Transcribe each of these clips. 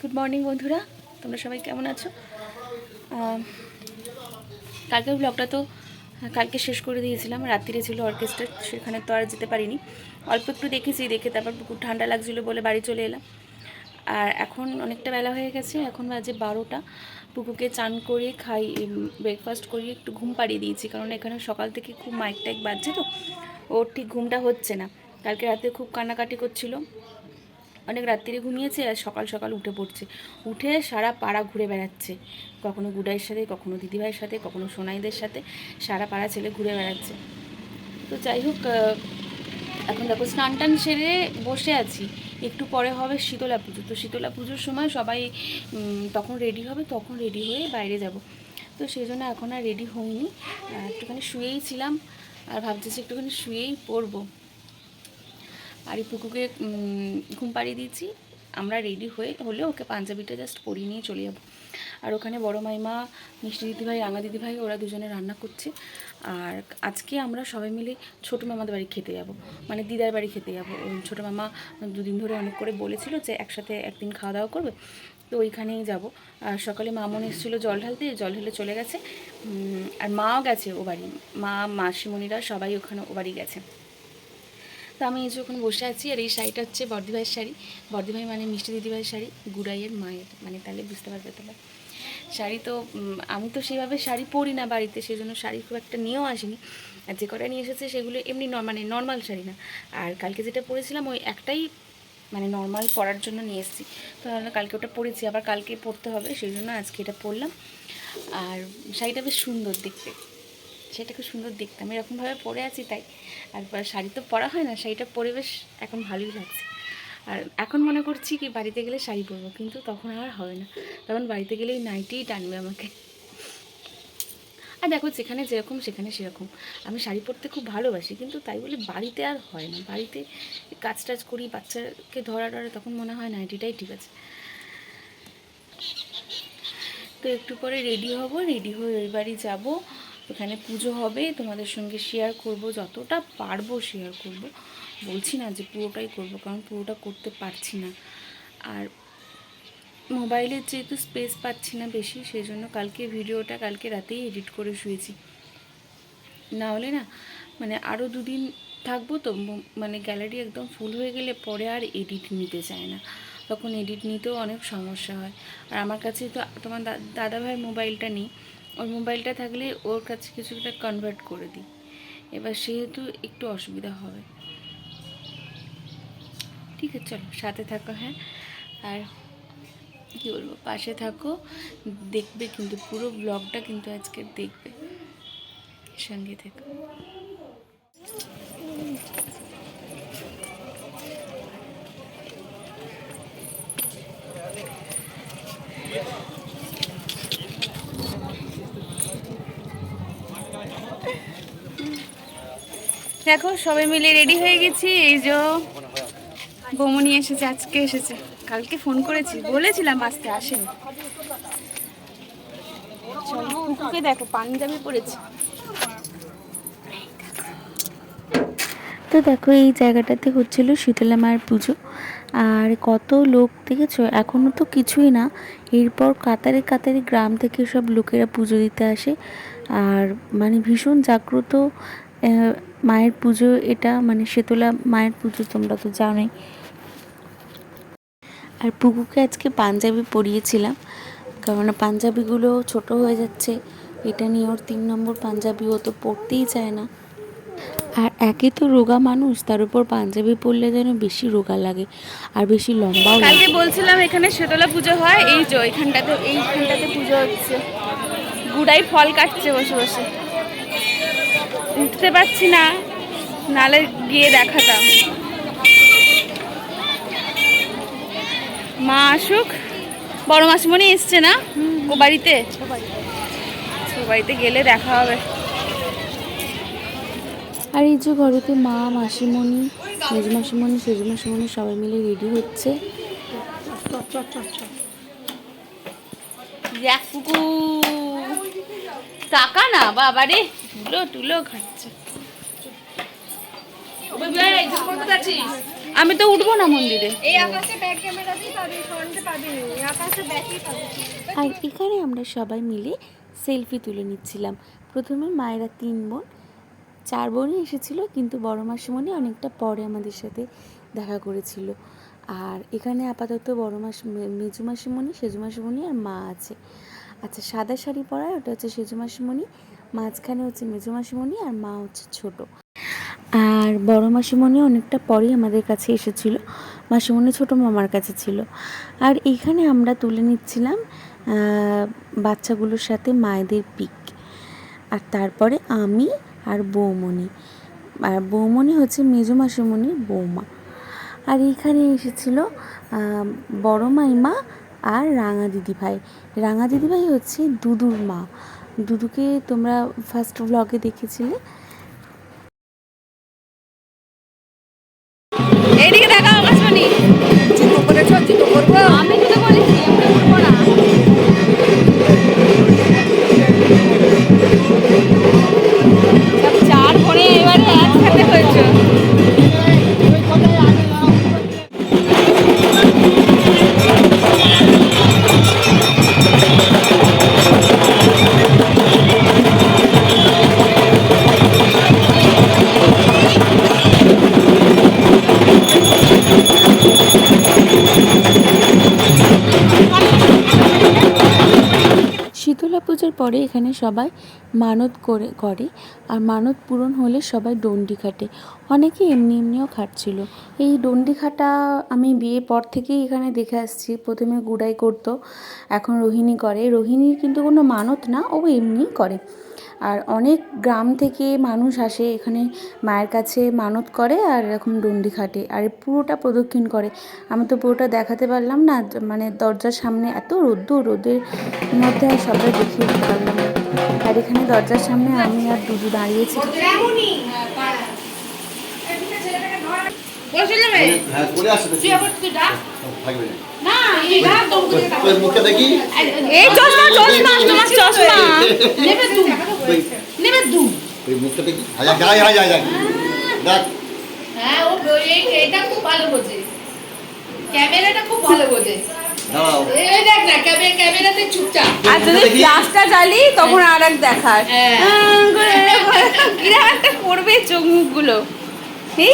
Good morning বন্ধুরা। তোমরা সবাই কেমন আছো? কালকের ব্লগটা তো কালকে শেষ করে দিয়েছিলাম। রাত্রিরে ছিল অর্কেস্ট্রা সেখানে তো আর যেতে পারিনি। অল্প একটু দেখেছি, দেখে তারপর খুব ঠান্ডা লাগছিল বলে বাড়ি চলে এলাম। আর এখন অনেকটা বেলা হয়ে গেছে, এখন বাজে বারোটা। পুকুকে চান করে খাই ব্রেকফাস্ট করিয়ে একটু ঘুম পাড়িয়ে দিয়েছি, কারণ এখানে সকাল থেকে খুব মাইক টাইক বাজছে তো। ওর ঠিক ঘুমটা হচ্ছে না। কালকে রাতে খুব কান্নাকাটি করছিল। অনেক রাত্রিরে ঘুমিয়েছে আর সকাল সকাল উঠে পড়ছে। উঠে সারা পাড়া ঘুরে বেড়াচ্ছে। কখনো গুডাইয়ের সাথে, কখনো দিদিভাইয়ের সাথে, কখনো সোনাইদের সাথে সারা পাড়া ছেলে ঘুরে বেড়াচ্ছে। তো যাই হোক এখন দেখো স্নান টান সেরে বসে আছি। একটু পরে হবে শীতলা পুজো। তো শীতলা পুজোর সময় সবাই তখন রেডি হবে, তখন রেডি হয়ে বাইরে যাব। তো সেই জন্য এখন আর রেডি হইনি। একটুখানি শুয়েই ছিলাম। আর ভাবতেছি একটুখানি শুয়েই পড়ব। আর এই পুকুকে ঘুম পাড়িয়ে দিয়েছি। আমরা রেডি হয়ে হলে ওকে পাঞ্জাবিটা জাস্ট পরিয়ে নিয়ে চলে যাব। আর ওখানে বড় মাইমা, মিষ্টি দিদিভাই, রাঙা দিদিভাই, ওরা দুজনে রান্না করছে। আর আজকে আমরা সবাই মিলে ছোটো মামাদের বাড়ি খেতে যাব। মানে দিদার বাড়ি খেতে যাব। ছোটো মামা দুদিন ধরে অনেক করে বলেছিল যে একসাথে একদিন খাওয়া দাওয়া করবে। তো ওইখানেই যাব। আর সকালে মামন এসেছিল জল ঢালতে, জল ঢেলে চলে গেছে। আর মাও গেছে ও বাড়ি। মা, মাসিমণিরা সবাই ওখানে ও বাড়ি গেছে। তো আমি এই যে ওখানে বসে আছি, আর এই শাড়িটা হচ্ছে বর্দিভাইয়ের শাড়ি। বর্দিভাই মানে মিষ্টি দিদিভাইয়ের শাড়ি, গুড়াইয়ের মায়ের মানে তাহলে বুঝতে পারবে তোমরা। শাড়ি তো আমি তো সেইভাবে শাড়ি পরি না বাড়িতে সেই জন্য শাড়ি খুব একটা নিয়েও আসিনি। আর যে কটা নিয়ে এসেছে, সেগুলো এমনি মানে নর্মাল শাড়ি না। আর কালকে যেটা পরেছিলাম, ওই একটাই মানে নর্মাল পরার জন্য নিয়ে এসেছি। তো তাহলে কালকে ওটা পরেছি, আবার কালকে পরতে হবে, সেই জন্য আজকে এটা পরলাম। আর শাড়িটা বেশ সুন্দর দেখতে। সেটা খুব সুন্দর দেখতে। আমি এরকমভাবে পরে আছি তাই। আর শাড়ি তো পরা হয় না শাড়িটা পরে বেশ এখন ভালোই লাগছে। আর এখন মনে করছি কি, বাড়িতে গেলে শাড়ি পরবো, কিন্তু তখন আর হবে না। তখন বাড়িতে গেলেই নাইটিই টানবে আমাকে। আর দেখো, যেখানে যেরকম, সেখানে সেরকম। আমি শাড়ি পরতে খুব ভালোবাসি, কিন্তু তাই বলে বাড়িতে আর হয় না। বাড়িতে কাজ টাজ করি, বাচ্চাকে ধরা টরা, তখন মনে হয় নাইটিটাই ঠিক আছে। তো একটু পরে রেডি হব, রেডি হয়ে ওই বাড়ি যাব। ওখানে পুজো হবে, তোমাদের সঙ্গে শেয়ার করব, যতটা পারব শেয়ার করব। বলছি না যে পুরোটাই করব, কারণ পুরোটা করতে পারছি না। আর মোবাইলের যেহেতু স্পেস পাচ্ছি না বেশি সেই জন্য কালকে ভিডিওটা কালকে রাতেই এডিট করে শুয়েছি। না হলে না মানে আরও দুদিন থাকব তো মানে গ্যালারি একদম ফুল হয়ে গেলে পরে আর এডিট নিতে চায় না। তখন এডিট নিতেও অনেক সমস্যা হয়। আর আমার কাছে তো তোমার দা- দাদাভাইয়ের মোবাইলটা নেই। ওর মোবাইলটা থাকলে ওর কাছে কিছু একটা কনভার্ট করে দিই। এবার সেহেতু একটু অসুবিধা হবে। ঠিক আছে, চলো, সাথে থাকো হ্যাঁ? আর কী বলব, পাশে থাকো, দেখবে কিন্তু পুরো ব্লগটা কিন্তু আজকে দেখবে। সঙ্গে থেকো। দেখো, সবাই মিলে রেডি হয়ে গেছি। এই যে বৌমনি এসেছে, আজকে এসেছে। কালকে ফোন করেছি, বলেছিলাম আসতে আসেনি। দেখো, পাঞ্জাবি পরেছে। তো দেখো, এই জায়গাটাতে হচ্ছিল শীতলা মায়ের পুজো। আর কত লোক দেখেছ? এখনও তো কিছুই না। এরপর কাতারে কাতারে গ্রাম থেকে সব লোকেরা পুজো দিতে আসে। আর মানে ভীষণ জাগ্রত মায়ের পুজো, এটা মানে শীতলা মায়ের পুজো, তোমরা তো জানোই। আর পুকুকে আজকে পাঞ্জাবি পরিয়েছিলাম কারণ পাঞ্জাবিগুলো ছোট হয়ে যাচ্ছে। এটা নিয়ে ওর তিন নম্বর পাঞ্জাবি, ও তো পরতেই চায় না। আর একে তো রোগা মানুষ, তার উপর পাঞ্জাবি পরলে যেন বেশি রোগা লাগে, আর বেশি লম্বাও কালকে বলছিলাম এখানে শীতলা পুজো হয়, এই যে এইখানটাতে এইখানটাতে পুজো হচ্ছে। গুড়াই ফল কাটছে বসে বসে। উঠতে পারছি না নালে গিয়ে দেখাতাম। মা আসুক। বড় মাসিমণি এসছে না? ও বাড়িতে? ও বাড়িতে গেলে দেখা হবে। আর এই যে ঘরেতে মা মাসিমণি মেজ মাসিমণি সেজ মাসিমণি সবাই মিলে রেডি হচ্ছে। দেখু টাকা না বাবা রে তুলো তুলো খাচ্ছে। আমি তো উঠবো না মন্দিরে। আর এখানে আমরা সবাই মিলে সেলফি তুলে নিচ্ছিলাম। প্রথমে মায়েরা তিন বোন চার বোনই এসেছিল কিন্তু বড় মাসিমণি অনেকটা পরে আমাদের সাথে দেখা করেছিল। আর এখানে আপাতত বড় মাস মেজু মাসিমণি সেজু মাসিমণি আর মা আছে। আচ্ছা সাদা শাড়ি পরা ওটা হচ্ছে সেজু মাসিমণি, মাঝখানে হচ্ছে মেজু মাসিমণি আর মা হচ্ছে ছোট। আর বড় মাসিমণি অনেকটা পরেই আমাদের কাছে এসেছিল, মাসিমণি ছোট মামার কাছে ছিল। আর এইখানে আমরা তুলে নিচ্ছিলাম বাচ্চাগুলোর সাথে মায়েদের পিক। আর তারপরে আমি আর বৌমণি। আর বৌমণি হচ্ছে মেজো মাসিমণির বৌমা। আর এইখানে এসেছিল বড় মাইমা আর রাঙা দিদিভাই। রাঙা দিদিভাই হচ্ছে দুদুর মা। দুদুকে তোমরা ফার্স্ট ব্লগে দেখেছিলে। এইদিকে দেখা আকাশবাণী জুতো করেছ জুতো করব আমি পরে এখানে সবাই মানত করে করে। আর মানত পূরণ হলে সবাই ডন্ডি খাটে। অনেকে এমনি এমনিও খাটছিল। এই ডন্ডি খাটা আমি বিয়ে পর থেকেই এখানে দেখে আসছি। প্রথমে গুড়াই করতো, এখন রোহিণী করে। রোহিণীর কিন্তু কোনো মানত না, ও এমনিই করে। আর অনেক গ্রাম থেকে মানুষ আসে, এখানে মায়ের কাছে মানত করে আর এরকম ডন্ডি খাটে আর পুরোটা প্রদক্ষিণ করে। আমি তো পুরোটা দেখাতে পারলাম না মানে দরজার সামনে এত রোদ্দুর, রোদের মধ্যে আর সবাই দেখিয়ে পারলাম আর এখানে দরজার সামনে আমি আর দুদু দাঁড়িয়েছি হ্যাঁ চলে আসবে থাকবে ওই মুখে দেখি এই চশমা চশমা তোমার চশমা। নেবে দু ওই মুখটা দেখি। হাজার যাই হাজার যাই দেখ হ্যাঁ ও এই- খুব ভালো বোঝে। ক্যামেরাটা খুব ভালো বোঝে। দেখ ক্যামেরা ক্যামেরাতে চুপচাপ। আর যদি ফ্লাশটা জ্বালি তখন আর এক দেখার হ্যাঁ। কীরকম একটা করবে চোখ মুখগুলো। এই,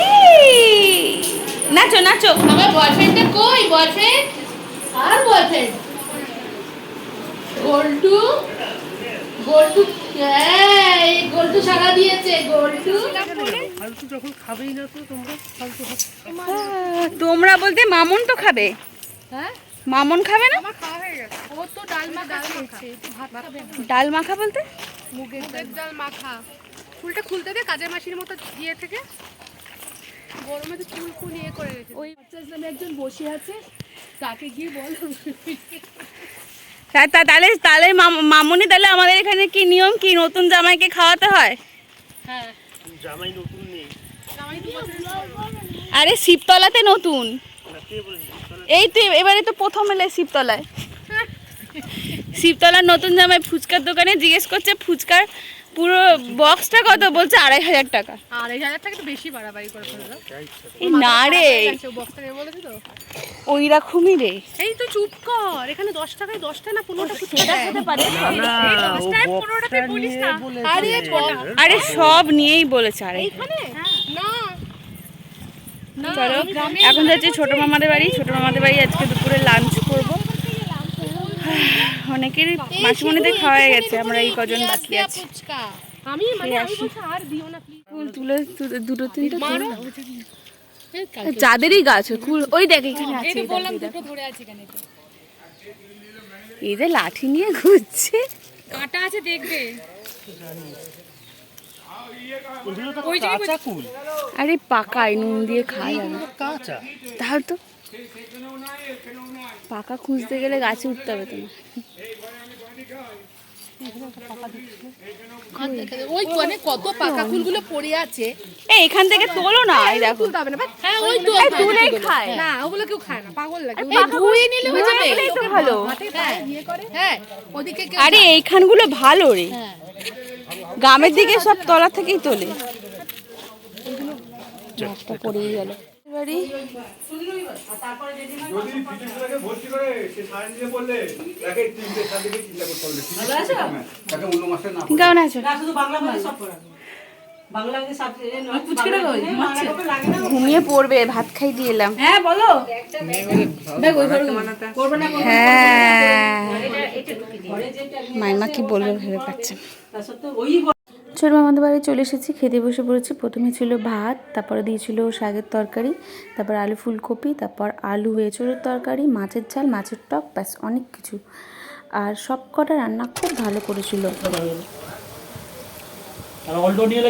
নাচো নাচো। আমার বয়ফ্রেন্ডটা কই? বয়ফ্রেন্ড আর বয়ফ্রেন্ড গোল্টু? গোল্টু হ্যাঁ এই গোল্টু সারা দিয়েছে গোল্টু। তো তোমরা তোমরা বলতে মামুন তো খাবে। হ্যাঁ? মামুন খাবে না? ও তো ডাল মাখা খেয়েছে ভাত খাবে। না। ডাল মাখা বলতে? মুগের ডাল মাখা। ফুলটা খুলতে দে কাজের মাসির মতো দিয়ে থেকে। গরমে তো চুল ফুল ইয়ে করে রেখেছে। ওই নামে একজন বসে আছে তাকে গিয়ে বল। তাহলে তাহলে মাম- মামুনি তাহলে আমাদের এখানে কি নিয়ম কি? নতুন জামাইকে খাওয়াতে হয়? হ্যাঁ। জামাই নতুন আরে শিবতলাতে নতুন? এই তো এবারে তো প্রথম এলে শিবতলায়। শিবতলার নতুন জামাই ফুচকার দোকানে জিজ্ঞেস করছে ফুচকার পুরো বক্সটা কত? বলছে আড়াই হাজার টাকা। আর এই হাজার টাকা তো বেশি বাড়াবাড়ি করে না রে। ওই রকমই রে। এই তো চুপ কর এখানে দশ টাকায় দশটা না পনেরোটা ফুচকা হতে পারে আরে সব নিয়েই বলেছে আরে। না। না চলো এখন যাচ্ছি ছোট মামাদের বাড়ি। ছোট মামাদের বাড়ি আজকে দুপুরে লাঞ্চ করব। অনেকেরই মাসিমণিদের খাওয়া গেছে আমরা এই কজন বাকি আছি। আমি মানে আমি আর দিও না প্লিজ ফুল তুলে দুটো তিনটে মারো। যাদেরই গাছ কুল ওই দেখ এখানে আছে এই তো এই দেখ, বললাম এই দুটো ধরে আছে এখানে। এই যে লাঠি নিয়ে ঘুরছে। কাটা আছে দেখবে। আরে পাকাই নুন দিয়ে খায় কাঁচা। তাহলে তো পাকা খুঁজতে গেলে গাছে উঠতে হবে তোমার। কত পাকা ফুলগুলো পড়ে আছে। এই এখান থেকে তোলো না এই দেখো। তুলতে হবে না। হ্যাঁ ওই তো এই খায়। না। ওগুলো কেউ খায় না। পাগল লাগে। ধুয়ে নিলে হয়ে যাবে। তো ভালো। হ্যাঁ হ্যাঁ ওদিকে আরে এইখানগুলো ভালো রে। গ্রামের দিকে সব তলা থেকেই তোলে। একটা পড়েই গেল। বাড়ি কেমন আছো? রাখো ঘুমিয়ে পড়বে ভাত খাই দিয়ে এলাম। হ্যাঁ বলো। দেখ ওই ঘরে করবে না হ্যাঁ। মাইমা কি বলবে ভেবে পাচ্ছে ছোট মামাদের বাড়ি চলে এসেছি। খেতে বসে পড়েছি। প্রথমে ছিল ভাত, তারপরে দিয়েছিল শাকের তরকারি, তারপর আলু ফুলকপি, তারপর আলু এঁচড়ের তরকারি, মাছের ঝাল, মাছের টক, ব্যাস অনেক কিছু। আর সব কটা রান্না খুব ভালো করেছিল। ইয়ে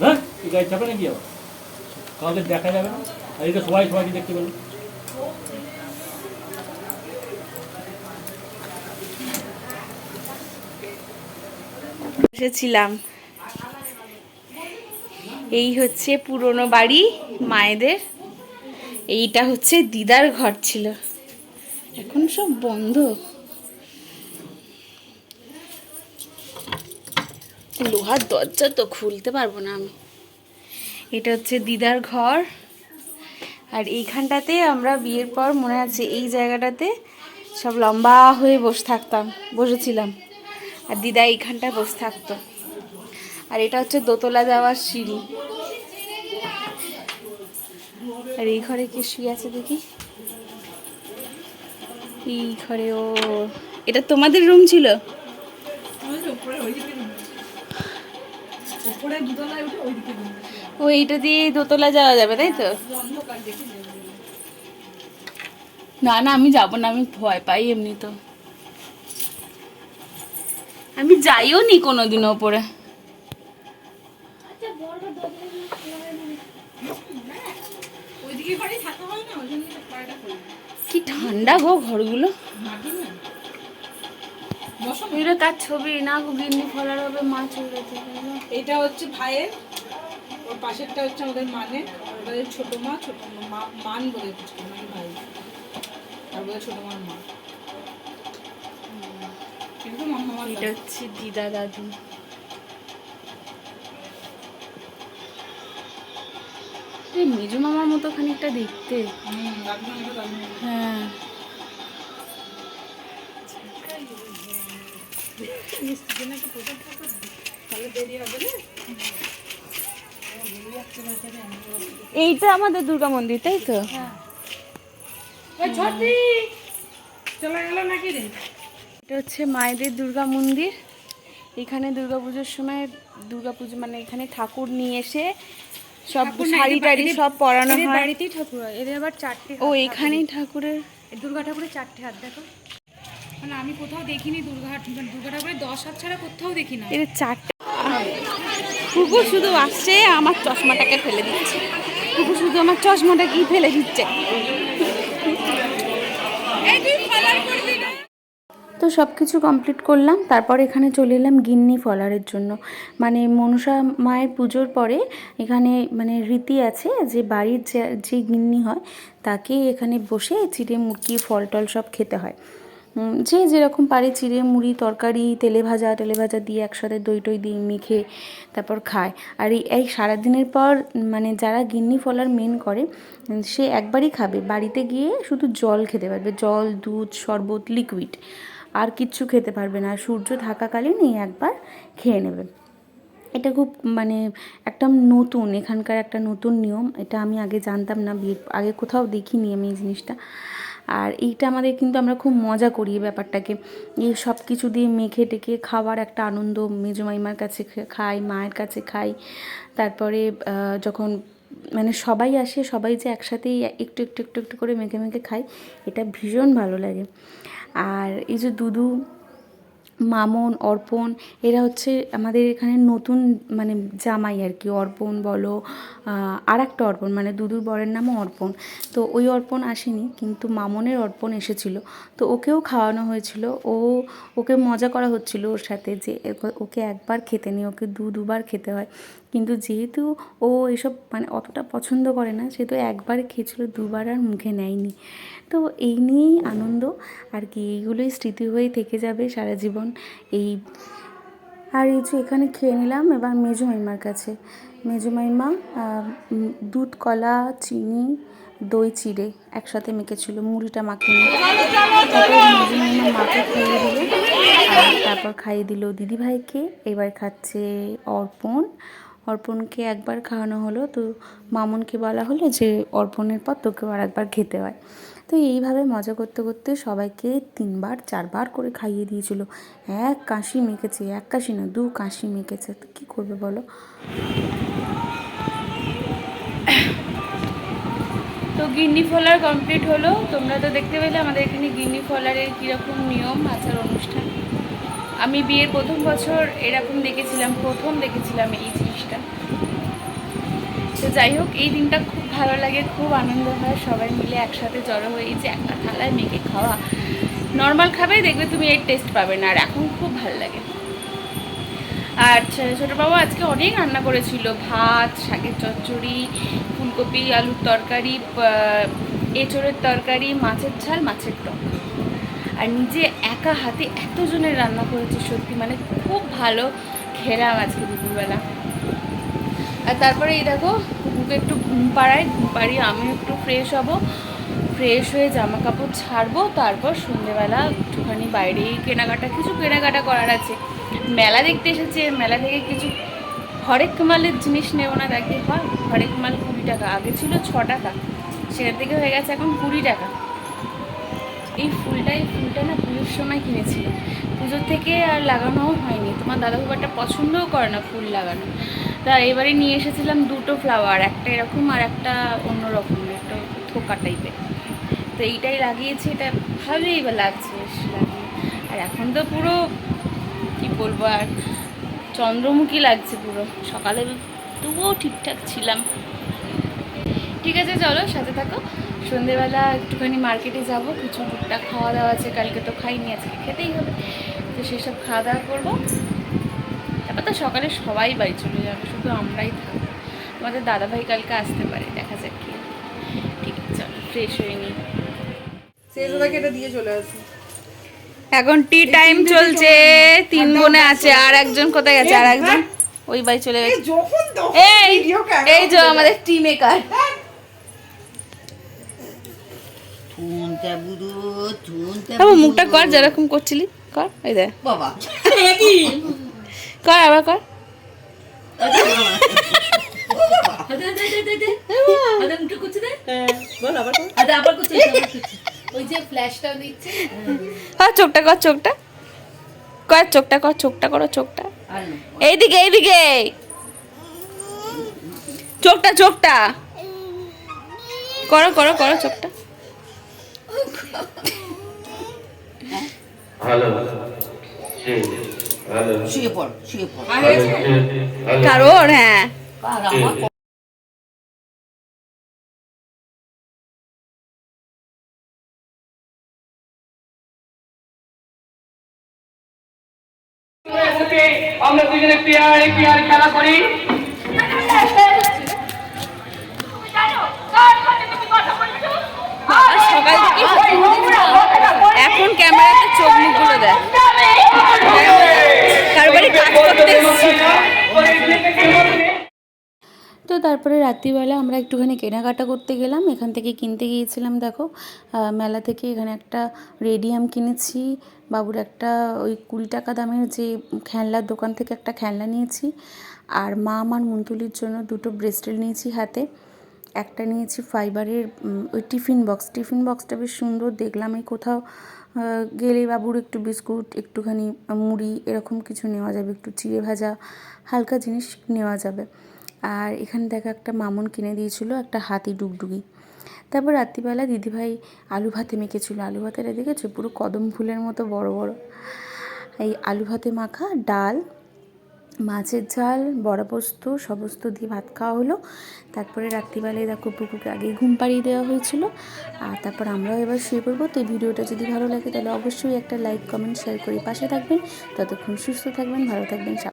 হ্যাঁ? দেখা যাবে না? সবাই দেখতে পেল এসেছিলাম এই হচ্ছে পুরনো বাড়ি মায়েদের। এইটা হচ্ছে দিদার ঘর ছিল। এখন সব বন্ধ। লোহার দরজা তো খুলতে পারব না আমি। এটা হচ্ছে দিদার ঘর। আর এইখানটাতে আমরা বিয়ের পর মনে আছে এই জায়গাটাতে সব লম্বা হয়ে বসে থাকতাম, বসেছিলাম। আর দিদা এইখানটায় বসে থাকতো। আর এটা হচ্ছে দোতলা যাওয়ার সিঁড়ি। আর এই ঘরে কি শুয়ে আছে দেখি? এই ঘরে ও, এটা তোমাদের রুম ছিল? ও, এইটা দিয়ে দোতলা যাওয়া যাবে, তাই তো? না না, আমি যাব না, আমি ভয় পাই এমনি তো আমি যাইও নি কোনোদিন ওপরে। কি ঠান্ডা গো ঘরগুলো। এটা কার ছবি না গো গিন্নি ফলার হবে মাছ উড়ে এটা হচ্ছে ভাইয়ের ওর পাশেরটা হচ্ছে আমাদের মানে ওদের ছোট মা ছোট মা মান বলে কিছু মানে ভাই। আর বলে ছোট মার মা। এটা হচ্ছে দিদা। দাদু মেজু মামার মতো খানিকটা দেখতে। হ্যাঁ। এইটা আমাদের দুর্গা মন্দির, তাই তো? চলে গেল নাকি রে? এটা হচ্ছে মায়েদের দুর্গা মন্দির। এখানে দুর্গা পুজোর সময় দুর্গা পুজো মানে এখানে ঠাকুর নিয়ে এসে সব শাড়ি টাড়ি সব পরানো হয়। বাড়িতেই ঠাকুর হয় এদের আবার চারটে ও এখানেই ঠাকুরের দুর্গা ঠাকুরের চারটে হাত দেখো। মানে আমি কোথাও দেখিনি দুর্গা হাট মানে দুর্গা ঠাকুরের দশ হাত ছাড়া কোথাও দেখি না। এর চারটে কুকুর শুধু আসছে আমার চশমাটাকে ফেলে দিচ্ছে। কুকুর শুধু আমার চশমাটাকে ফেলে দিচ্ছে। তো সব কিছু কমপ্লিট করলাম, তারপর এখানে চলে এলাম গিন্নি ফলারের জন্য। মানে মনসা মায়ের পুজোর পরে এখানে মানে রীতি আছে যে বাড়ির যে যে গিন্নি হয় তাকে এখানে বসে চিড়ে মুরগি, ফল টল সব খেতে হয়। যে যেরকম পারে চিড়ে মুড়ি, তরকারি, তেলে ভাজা তেলে ভাজা দিয়ে একসাথে দই টই দিয়ে মেখে তারপর খায়। আর এই সারাদিনের পর মানে যারা গিন্নি ফলার মেন করে সে একবারই খাবে। বাড়িতে গিয়ে শুধু জল খেতে পারবে, জল, দুধ, শরবত লিকুইড আর কিচ্ছু খেতে পারবে না। সূর্য থাকাকালীন এই একবার খেয়ে নেবে। এটা খুব মানে একটা নতুন, এখানকার একটা নতুন নিয়ম। এটা আমি আগে জানতাম না বিয়ের আগে কোথাও দেখিনি আমি এই জিনিসটা। আর এইটা আমাদের কিন্তু আমরা খুব মজা করি এই ব্যাপারটাকে। এই সব কিছু দিয়ে মেখে টেকে খাওয়ার একটা আনন্দ। মেজো মাইমার কাছে খাই, মায়ের কাছে খাই। তারপরে যখন মানে সবাই আসে, সবাই যে একসাথেই একটু একটু একটু একটু করে মেখে মেখে খাই এটা ভীষণ ভালো লাগে। আর এই যে দুদু মামন, অর্পণ, এরা হচ্ছে আমাদের এখানে নতুন মানে জামাই আর কি। অর্পণ বলো আর একটা অর্পণ মানে দুদুর বরের নামও অর্পণ। তো ওই অর্পণ আসেনি, কিন্তু মামনের অর্পণ এসেছিল। তো ওকেও খাওয়ানো হয়েছিল। ও, ওকে মজা করা হচ্ছিল ওর সাথে যে ওকে একবার খেতে নেই ওকে দু দুবার খেতে হয়। কিন্তু যেহেতু ও এসব মানে অতটা পছন্দ করে না সেহেতু একবার খেয়েছিল দুবার আর মুখে নেয়নি। তো এই নিয়েই আনন্দ। আর কি এইগুলোই স্মৃতি হয়ে থেকে যাবে সারা জীবন। এই আর এই যে এখানে খেয়ে নিলাম এবার মেজো মাইমার কাছে। মেজমাইমা আহ, উম, দুধ কলা চিনি দই চিড়ে একসাথে মেখেছিল মুড়িটা মাখিয়ে তারপর মেজমাইমা মাকে খাইয়ে দিল তারপর খাইয়ে দিল দিদিভাইকে। এবার খাচ্ছে অর্পণ। অর্পণকে একবার খাওয়ানো হলো, তো মামুনকে বলা হলো যে অর্পণের পর তোকেও আর একবার খেতে হয়। তো এইভাবে মজা করতে করতে সবাইকে তিনবার, চারবার করে খাইয়ে দিয়েছিল। এক কাশি মেখেছে, এক কাশি না, দু কাশি মেখেছে। তো কী করবে বলো? তো গিন্নি ফলার কমপ্লিট হলো। তোমরা তো দেখতে পেলে আমাদের এখানে গিন্নি ফলারের কীরকম নিয়ম, আচার, অনুষ্ঠান। আমি বিয়ের প্রথম বছর এরকম দেখেছিলাম, প্রথম দেখেছিলাম এই তো যাই হোক, এই দিনটা খুব ভালো লাগে, খুব আনন্দ হয়। সবাই মিলে একসাথে জড়ো হয়ে যে একটা থালায় মেখে খাওয়া। নর্মাল খাবে দেখবে তুমি এর টেস্ট পাবে না, আর এখন খুব ভালো লাগে। আর ছোটো বাবু আজকে অনেক রান্না করেছিল, ভাত, শাকের চচ্চড়ি, ফুলকপি, আলুর তরকারি এঁচোড়ের তরকারি, মাছের ঝাল, মাছের টক। আর নিজে একা হাতে এতজনের রান্না করেছে, সত্যি মানে খুব ভালো খেলাম আজকে দুপুরবেলা। আর তারপরে এই দেখো কুকুকে একটু ঘুম পাড়ায়, ঘুম পাড়িয়ে আমি একটু ফ্রেশ হব। ফ্রেশ হয়ে জামা কাপড় ছাড়বো, তারপর সন্ধেবেলা একটুখানি বাইরে কেনাকাটা, কিছু কেনাকাটা করার আছে। মেলা দেখতে এসেছে মেলা থেকে কিছু হরেক মালের জিনিস নেব না, দেখে হয়। হরেক মাল কুড়ি টাকা, আগে ছিল ছ টাকা সেখান থেকে হয়ে গেছে এখন কুড়ি টাকা। এই ফুলটা এই ফুলটা না পুজোর সময় কিনেছিলাম। পুজোর থেকে আর লাগানোও হয়নি। তোমার দাদা খুব একটা পছন্দও করে না ফুল লাগানো। তা এবারে নিয়ে এসেছিলাম দুটো ফ্লাওয়ার একটা এরকম আর একটা অন্য রকম একটা থোকা টাইপের তো এইটাই লাগিয়েছি, এটা ভালোই বা লাগছে লাগিয়ে আর এখন তো পুরো, কি বলব আর, চন্দ্রমুখী লাগছে পুরো। সকালে তবুও ঠিকঠাক ছিলাম। ঠিক আছে, চলো সাথে থাকো। সন্ধেবেলা একটুখানি মার্কেটে যাব কিছু টুকটাক খাওয়া দাওয়া আছে, কালকে তো খাইনি, আজকে খেতেই হবে। তো সেসব খাওয়া দাওয়া করব। তো সকালে সবাই বাড়ি চলে যাবে শুধু আমরাই থাকব। আমাদের দাদাভাই কালকে আসতে পারে দেখা যাক কি ঠিক আছে চলো ফ্রেশ হয়ে নিই দিয়ে চলে আসি। এখন টি টাইম চলছে তিন বোনে আছে আর একজন কোথায় গেছে আর একজন? ওই বাড়ি চলে গেছে। যখন এই এই যে আমাদের টি মেকার তারপর মুখটা কর যেরকম করছিলি কর ওই দেখ। বাবা। কর আবার কর ওই যে ফ্ল্যাশটা দিচ্ছে কর চোখটা কর চোখটা। কর চোখটা কর, চোখটা করো, চোখটা। এইদিকে এইদিকে। চোখটা চোখটা। করো করো করো, চোখটা। শুয়ে পড় শুয়ে পড়। কারোর হ্যাঁ। আমরা দুজনে পেয়ার পেয়ার খেলা করি। তারপরে রাত্রিবেলা আমরা একটুখানি কেনাকাটা করতে গেলাম। এখান থেকে কিনতে গিয়েছিলাম, দেখো মেলা থেকে এখানে একটা রেডিয়াম কিনেছি। বাবুর একটা ওই কুড়ি টাকা দামের যে খেলনার দোকান থেকে একটা খেলনা নিয়েছি। আর মা আমার মুন্তুলির জন্য দুটো ব্রেসলেট নিয়েছি হাতে। একটা নিয়েছি ফাইবারের ওই টিফিন বক্স। টিফিন বক্সটা বেশ সুন্দর, দেখলাম এই কোথাও গেলে বাবুর একটু বিস্কুট, একটুখানি মুড়ি, এরকম কিছু নেওয়া যাবে। একটু চিড়ে ভাজা, হালকা জিনিস নেওয়া যাবে। আর এখানে দেখা একটা মামুন কিনে দিয়েছিল একটা হাতি ডুগডুগি। তারপর রাত্রিবেলা দিদিভাই আলু ভাতে মেখেছিল। আলু ভাতেটা দেখেছ? পুরো কদম ফুলের মতো বড় বড়। এই আলু ভাতে মাখা, ডাল, মাছের ঝাল, বড়া পোস্ত, সমস্ত দিয়ে ভাত খাওয়া হলো। তারপরে রাত্রিবেলায় দেখো পুকুকে আগেই ঘুম পাড়িয়ে দেওয়া হয়েছিল। আর তারপর আমরাও এবার শুয়ে পড়ব। তো ভিডিওটা যদি ভালো লাগে তাহলে অবশ্যই একটা লাইক, কমেন্ট, শেয়ার করে পাশে থাকবেন। ততক্ষণ সুস্থ থাকবেন, ভালো থাকবেন